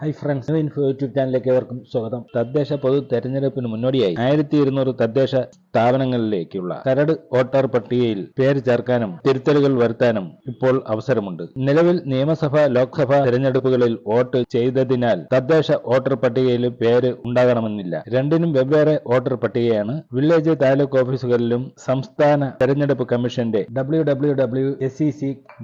Hi friends info YouTube ചാനലിലേക്ക് ഏവർക്കും സ്വാഗതം. തദ്ദേശ പൊതു തെരഞ്ഞെടുപ്പിന് മുന്നോടിയായി ആയിരത്തി ഇരുന്നൂറ് തദ്ദേശ സ്ഥാപനങ്ങളിലേക്കുള്ള കരട് വോട്ടർ പട്ടികയിൽ പേര് ചേർക്കാനും തിരുത്തലുകൾ വരുത്താനും ഇപ്പോൾ അവസരമുണ്ട്. നിലവിൽ നിയമസഭ ലോക്സഭ തെരഞ്ഞെടുപ്പുകളിൽ വോട്ട് ചെയ്തതിനാൽ തദ്ദേശ വോട്ടർ പട്ടികയിൽ പേര് ഉണ്ടാകണമെന്നില്ല. രണ്ടിനും വെവ്വേറെ വോട്ടർ പട്ടികയാണ്. വില്ലേജ് താലൂക്ക് ഓഫീസുകളിലും സംസ്ഥാന തെരഞ്ഞെടുപ്പ് കമ്മീഷന്റെ W W W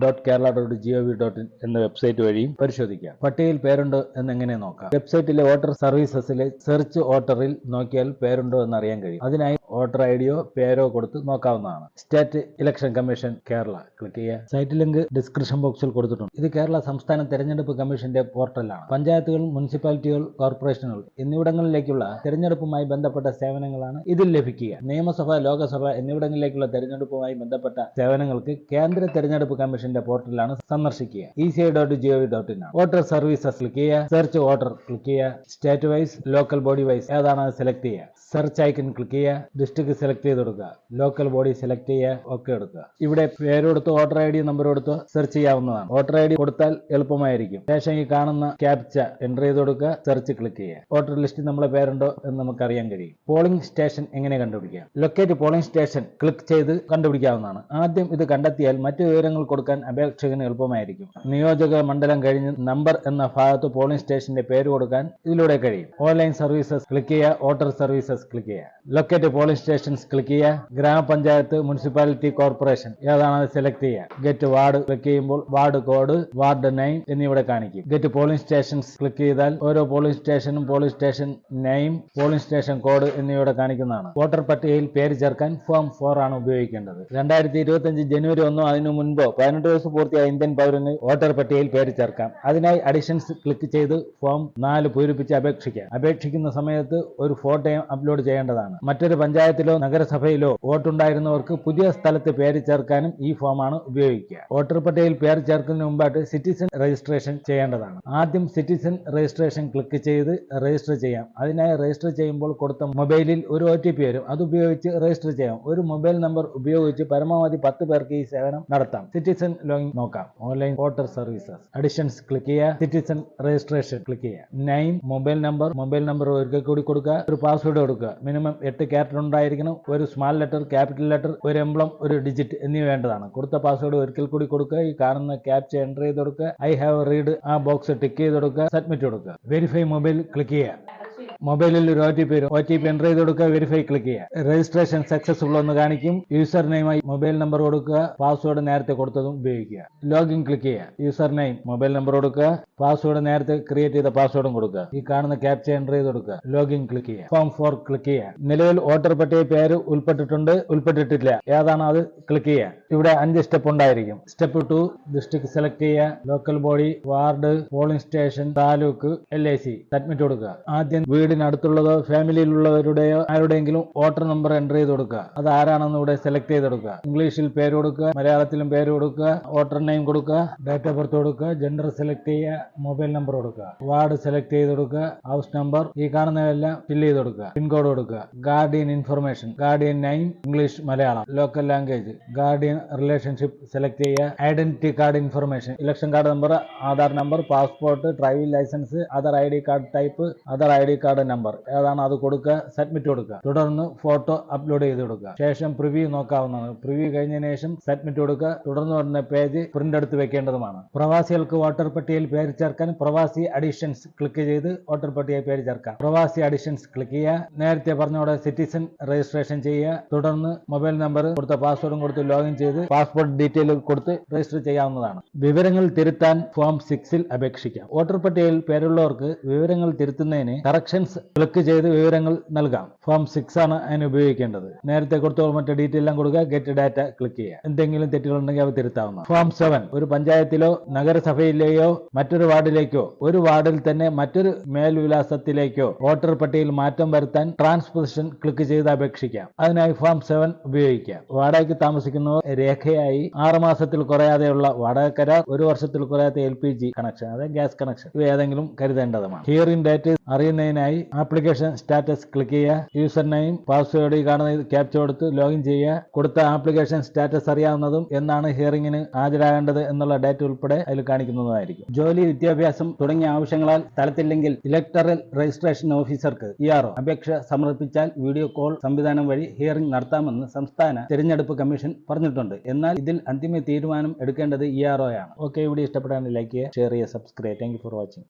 dot Kerala dot dot in എന്ന വെബ്സൈറ്റ് വഴിയും പരിശോധിക്കാം. പട്ടികയിൽ പേരുണ്ടോ എന്നെങ്ങനെ നോക്കാം? വെബ്സൈറ്റിലെ വോട്ടർ സർവീസസിലെ സെർച്ച് വോട്ടറിൽ നോക്കിയാൽ പേരുണ്ടോ എന്ന് അറിയാൻ കഴിയും. അതിനായി വോട്ടർ ഐഡിയോ ഡിയോ പേരോ കൊടുത്ത് നോക്കാവുന്നതാണ്. State election commission Kerala. Click ചെയ്യുക. സൈറ്റ് ലിങ്ക് ഡിസ്ക്രിപ്ഷൻ ബോക്സിൽ കൊടുത്തിട്ടുണ്ട്. ഇത് കേരള സംസ്ഥാന തെരഞ്ഞെടുപ്പ് കമ്മീഷന്റെ പോർട്ടലാണ്. പഞ്ചായത്തുകൾ മുനിസിപ്പാലിറ്റികൾ കോർപ്പറേഷനുകൾ എന്നിവിടങ്ങളിലേക്കുള്ള തെരഞ്ഞെടുപ്പുമായി ബന്ധപ്പെട്ട സേവനങ്ങളാണ് ഇതിൽ ലഭിക്കുക. നിയമസഭ ലോകസഭ എന്നിവിടങ്ങളിലേക്കുള്ള തെരഞ്ഞെടുപ്പുമായി ബന്ധപ്പെട്ട സേവനങ്ങൾക്ക് കേന്ദ്ര തെരഞ്ഞെടുപ്പ് കമ്മീഷന്റെ പോർട്ടലാണ് സന്ദർശിക്കുക. E C I dot G O V dot in voter services click ചെയ്യുക. സെർച്ച് ഓർഡർ ക്ലിക്ക് ചെയ്യുക. State wise local body wise ഏതാണ് സെലക്ട് ചെയ്യുക. സെർച്ച് ഐക്കൺ ക്ലിക്ക് ചെയ്യുക. ഡിസ്ട്രിക്ട് സെലക്ട് ചെയ്ത് കൊടുക്കുക. ലോക്കൽ ബോഡി സെലക്ട് ചെയ്യുക. ഒക്കെ എടുക്കുക ഇവിടെ പേര് കൊടുത്ത് വോട്ടർ ഐ ഡി നമ്പർ കൊടുത്ത് സെർച്ച് ചെയ്യാവുന്നതാണ്. വോട്ടർ ഐ ഡി കൊടുത്താൽ എളുപ്പമായിരിക്കും. ശേഷം ഈ കാണുന്ന ക്യാപ്ച എന്റർ ചെയ്ത് കൊടുക്കുക. സെർച്ച് ക്ലിക്ക് ചെയ്യുക. വോട്ടർ ലിസ്റ്റിൽ നമ്മളെ പേരുണ്ടോ എന്ന് നമുക്ക് അറിയാൻ കഴിയും. പോളിംഗ് സ്റ്റേഷൻ എങ്ങനെ കണ്ടുപിടിക്കാം? ലൊക്കേറ്റ് പോളിംഗ് സ്റ്റേഷൻ ക്ലിക്ക് ചെയ്ത് കണ്ടുപിടിക്കാവുന്നതാണ്. ആദ്യം ഇത് കണ്ടെത്തിയാൽ മറ്റു വിവരങ്ങൾ കൊടുക്കാൻ അപേക്ഷകന് എളുപ്പമായിരിക്കും. നിയോജക മണ്ഡലം കഴിഞ്ഞ് നമ്പർ എന്ന ഭാഗത്ത് പോളിംഗ് സ്റ്റേഷന്റെ പേര് കൊടുക്കാൻ ഇതിലൂടെ കഴിയും. ഓൺലൈൻ സർവീസസ് ക്ലിക്ക് ചെയ്യുക വോട്ടർ സർവീസസ് ക്ലിക്ക് ചെയ്യുക. ലൊക്കേറ്റ് പോളിംഗ് സ്റ്റേഷൻസ് ക്ലിക്ക് ചെയ്യുക. ഗ്രാമപഞ്ചായത്ത് മുനിസിപ്പാലിറ്റി കോർപ്പറേഷൻ ഏതാണ് അത് സെലക്ട് ചെയ്യുക. ഗെറ്റ് വാർഡ് ക്ലിക്ക് ചെയ്യുമ്പോൾ വാർഡ് കോഡ് വാർഡ് നെയിം എന്നിവിടെ കാണിക്കും. ഗെറ്റ് പോളിംഗ് സ്റ്റേഷൻസ് ക്ലിക്ക് ചെയ്താൽ ഓരോ പോളിംഗ് സ്റ്റേഷനും polling station name polling station code എന്നിവയുടെ കാണിക്കുന്നതാണ്. വോട്ടർ പട്ടികയിൽ പേര് ചേർക്കാൻ ഫോം ഫോർ ആണ് ഉപയോഗിക്കേണ്ടത്. രണ്ടായിരത്തി ഇരുപത്തി അഞ്ച് ജനുവരി ഒന്നോ അതിനു മുൻപോ പതിനെട്ട് വയസ്സ് പൂർത്തിയായ ഇന്ത്യൻ പൗരന് വോട്ടർ പട്ടികയിൽ പേര് ചേർക്കാം. അതിനായി അഡീഷൻസ് ക്ലിക്ക് ചെയ്ത് ഫോം നാല് പൂരിപ്പിച്ച് അപേക്ഷിക്കാം. അപേക്ഷിക്കുന്ന സമയത്ത് ഒരു ഫോട്ടോയും അപ്ലോഡ് ചെയ്യേണ്ടതാണ്. മറ്റൊരു പഞ്ചായത്തിലോ നഗരസഭയിലോ വോട്ടുണ്ടായിരുന്നവർക്ക് പുതിയ സ്ഥലത്ത് പേര് ചേർക്കാനും ഈ ഫോമാണ് ഉപയോഗിക്കുക. വോട്ടർ പട്ടികയിൽ പേര് ചേർക്കുന്നതിന് മുമ്പായിട്ട് സിറ്റിസൺ രജിസ്ട്രേഷൻ ചെയ്യേണ്ടതാണ്. ആദ്യം സിറ്റിസൺ രജിസ്ട്രേഷൻ ക്ലിക്ക് ചെയ്ത് രജിസ്റ്റർ ചെയ്യാം. അതിനായി രജിസ്റ്റർ ചെയ്യുമ്പോൾ കൊടുത്ത മൊബൈലിൽ ഒരു ഒ ടി പി വരും. അത് ഉപയോഗിച്ച് രജിസ്റ്റർ ചെയ്യാം. ഒരു മൊബൈൽ നമ്പർ ഉപയോഗിച്ച് പരമാവധി പത്ത് പേർക്ക് ഈ സേവനം നടത്താം. സിറ്റിസൺ ലോഗിൻ നോക്കാം. Online voter services additions click ചെയ്യുക. സിറ്റിസൺ രജിസ്ട്രേഷൻ ക്ലിക്ക് ചെയ്യുക. Name mobile number mobile number ഒരിക്കൽ കൂടി കൊടുക്കുക ഒരു പാസ്വേഡ് കൊടുക്കുക. മിനിമം എട്ട് ക്യാരക്ടർ ഉണ്ടായിരിക്കണം. ഒരു സ്മാൾ ലെറ്റർ ക്യാപിറ്റൽ ലെറ്റർ ഒരു എംബ്ലം ഒരു ഡിജിറ്റ് എന്നിവ വേണ്ടതാണ്. കൊടുത്ത പാസ്വേഡ് ഒരിക്കൽ കൂടി കൊടുക്കുക. ഈ കാണുന്ന ക്യാപ്ച എന്റർ ചെയ്ത് കൊടുക്കുക. ഐ ഹാവ് റീഡ് ആ ബോക്സ് ടിക്ക് ചെയ്ത് കൊടുക്കുക. സബ്മിറ്റ് കൊടുക്കുക. വെരിഫൈ മൊബൈൽ ക്ലിക്ക് ചെയ്യുക. മൊബൈലിൽ ഒരു ഒ ടി പി വരും. ഒ ടി പി എന്റർ ചെയ്ത് കൊടുക്കുക വെരിഫൈ ക്ലിക്ക് ചെയ്യുക. രജിസ്ട്രേഷൻ സക്സസ്ഫുൾ എന്ന് കാണിക്കും. യൂസർ നെയിമായി മൊബൈൽ നമ്പർ കൊടുക്കുക. പാസ്വേഡ് നേരത്തെ കൊടുത്തതും ഉപയോഗിക്കുക. ലോഗിൻ ക്ലിക്ക് ചെയ്യുക. യൂസർ നെയിം മൊബൈൽ നമ്പർ കൊടുക്കുക. പാസ്വേഡ് നേരത്തെ ക്രിയേറ്റ് ചെയ്ത പാസ്വേഡും കൊടുക്കുക. ഈ കാണുന്ന ക്യാപ്ച എന്റർ ചെയ്ത് കൊടുക്കുക. ലോഗിൻ ക്ലിക്ക് ചെയ്യുക. ഫോം ഫോർ ക്ലിക്ക് ചെയ്യുക. നിലവിൽ വോട്ടർ പട്ടിക പേര് ഉൾപ്പെട്ടിട്ടുണ്ട്. ഉൾപ്പെട്ടിട്ടില്ല. ഏതാണ് അത്? ക്ലിക്ക് ചെയ്യുക. ഇവിടെ അഞ്ച് സ്റ്റെപ്പ് ഉണ്ടായിരിക്കും. സ്റ്റെപ്പ് ടു ഡിസ്ട്രിക്ട് സെലക്ട് ചെയ്യുക. Local body ward polling station taluk L I C submit കൊടുക്കുക. ആദ്യം വീടിനടുത്തുള്ളതോ ഫാമിലിയിലുള്ളവരുടെയോ ആരുടെയെങ്കിലും വോട്ടർ നമ്പർ എന്റർ ചെയ്ത് കൊടുക്കുക. അത് ആരാണെന്ന് ഇവിടെ സെലക്ട് ചെയ്ത് കൊടുക്കുക. ഇംഗ്ലീഷിൽ പേര് കൊടുക്കുക മലയാളത്തിലും പേര് കൊടുക്കുക വോട്ടർ നെയിം കൊടുക്കുക ഡേറ്റ് ഓഫ് ബർത്ത് കൊടുക്കുക ജെൻഡർ സെലക്ട് ചെയ്യുക മൊബൈൽ നമ്പർ കൊടുക്കുക വാർഡ് സെലക്ട് ചെയ്ത് കൊടുക്കുക ഹൗസ് നമ്പർ ഈ കാണുന്നതെല്ലാം ഫില്ല് ചെയ്ത് കൊടുക്കുക പിൻകോഡ് കൊടുക്കുക guardian information guardian name English Malayalam local language guardian relationship select ചെയ്യുക identity card information election card number Aadhaar number passport driving licence other I card type other I D card number ഏതാണ് അത് കൊടുക്കുക? Submit കൊടുക്കുക. തുടർന്ന് photo upload ചെയ്ത് കൊടുക്കുക. ശേഷം preview നോക്കാവുന്നതാണ്. പ്രിവ്യൂ കഴിഞ്ഞതിന് ശേഷം സബ്മിറ്റ് കൊടുക്കുക. തുടർന്ന് വരുന്ന പേജ് പ്രിന്റ് എടുത്ത് വെക്കേണ്ടതുമാണ്. പ്രവാസികൾക്ക് വോട്ടർ പട്ടികയിൽ പേര് ചേർക്കാൻ പ്രവാസി അഡീഷൻസ് ക്ലിക്ക് ചെയ്ത് വോട്ടർ പട്ടികയിൽ പേര് ചേർക്കാം. പ്രവാസി അഡീഷൻസ് ക്ലിക്ക് ചെയ്യുക. നേരത്തെ പറഞ്ഞോടെ സിറ്റിസൺ രജിസ്ട്രേഷൻ ചെയ്യുക. തുടർന്ന് മൊബൈൽ നമ്പർ കൊടുത്ത പാസ്വേഡും കൊടുത്ത് ലോഗിൻ ചെയ്ത് പാസ്പോർട്ട് ഡീറ്റെയിൽ കൊടുത്ത് രജിസ്റ്റർ ചെയ്യാവുന്നതാണ്. വിവരങ്ങൾ തിരുത്താൻ ഫോം സിക്സിൽ അപേക്ഷിക്കാം. വോട്ടർ പട്ടികയിൽ പേരുള്ളവർക്ക് വിവരങ്ങൾ തിരുത്തുന്നതിന് കറക്ഷൻസ് ക്ലിക്ക് ചെയ്ത് വിവരങ്ങൾ നൽകാം. ഫോം സിക്സ് ആണ് അതിന് ഉപയോഗിക്കേണ്ടത്. നേരത്തെ കൊടുത്തോളം മറ്റേ ഡീറ്റെയിൽ എല്ലാം കൊടുക്കുക ഗെറ്റ് ഡാറ്റ ക്ലിക്ക് ചെയ്യുക. എന്തെങ്കിലും തെറ്റുകളുണ്ടെങ്കിൽ അവ തിരുത്താവുന്ന ഫോം സെവൻ ഒരു പഞ്ചായത്തിലോ നഗരസഭയിലെയോ മറ്റൊരു വാർഡിലേക്കോ ഒരു വാർഡിൽ തന്നെ മറ്റൊരു മേൽവിലാസത്തിലേക്കോ വോട്ടർ പട്ടികയിൽ മാറ്റം വരുത്താൻ ട്രാൻസ്പോസിഷൻ ക്ലിക്ക് ചെയ്ത് അപേക്ഷിക്കാം. അതിനായി ഫോം സെവൻ ഉപയോഗിക്കാം. വാടകയ്ക്ക് താമസിക്കുന്നവർ രേഖയായി ആറ് മാസത്തിൽ കുറയാതെയുള്ള വാടക കരാർ ഒരു വർഷത്തിൽ കുറയാത്ത എൽ പി ജി കണക്ഷൻ അതായത് ഗ്യാസ് കണക്ഷൻ ഇവ ഏതെങ്കിലും കരുതേണ്ടതുമാണ്. ഹിയറിംഗ് ഡേറ്റ് അറിയുന്നതിനായി അതിനായി ആപ്ലിക്കേഷൻ സ്റ്റാറ്റസ് ക്ലിക്ക് ചെയ്യുക. യൂസർ നെയിം പാസ്വേഡ് ഈ കാണുന്ന ക്യാപ്ച കൊടുത്ത് ലോഗിൻ ചെയ്യുക. കൊടുത്ത ആപ്ലിക്കേഷൻ സ്റ്റാറ്റസ് അറിയാവുന്നതും എന്നാണ് ഹിയറിംഗിന് ഹാജരാകേണ്ടത് എന്നുള്ള ഡേറ്റ ഉൾപ്പെടെ അതിൽ കാണിക്കുന്നതായിരിക്കും. ജോലി വിദ്യാഭ്യാസം തുടങ്ങിയ ആവശ്യങ്ങളാൽ സ്ഥലത്തില്ലെങ്കിൽ ഇലക്ടറൽ രജിസ്ട്രേഷൻ ഓഫീസർക്ക് ഇആർഒ ആർ അപേക്ഷ സമർപ്പിച്ചാൽ വീഡിയോ കോൾ സംവിധാനം വഴി ഹിയറിംഗ് നടത്താമെന്ന് സംസ്ഥാന തെരഞ്ഞെടുപ്പ് കമ്മീഷൻ പറഞ്ഞിട്ടുണ്ട്. എന്നാൽ ഇതിൽ അന്തിമ തീരുമാനം എടുക്കേണ്ടത് ഇ ആർ ആണ് ഓക്കെ ഇവിടെ ഇഷ്ടപ്പെടാൻ ലൈക്ക് ചെയ്യുക ഷെയർ ചെയ്യുക സബ്സ്ക്രൈബ് താങ്ക് ഫോർ വാച്ചിങ്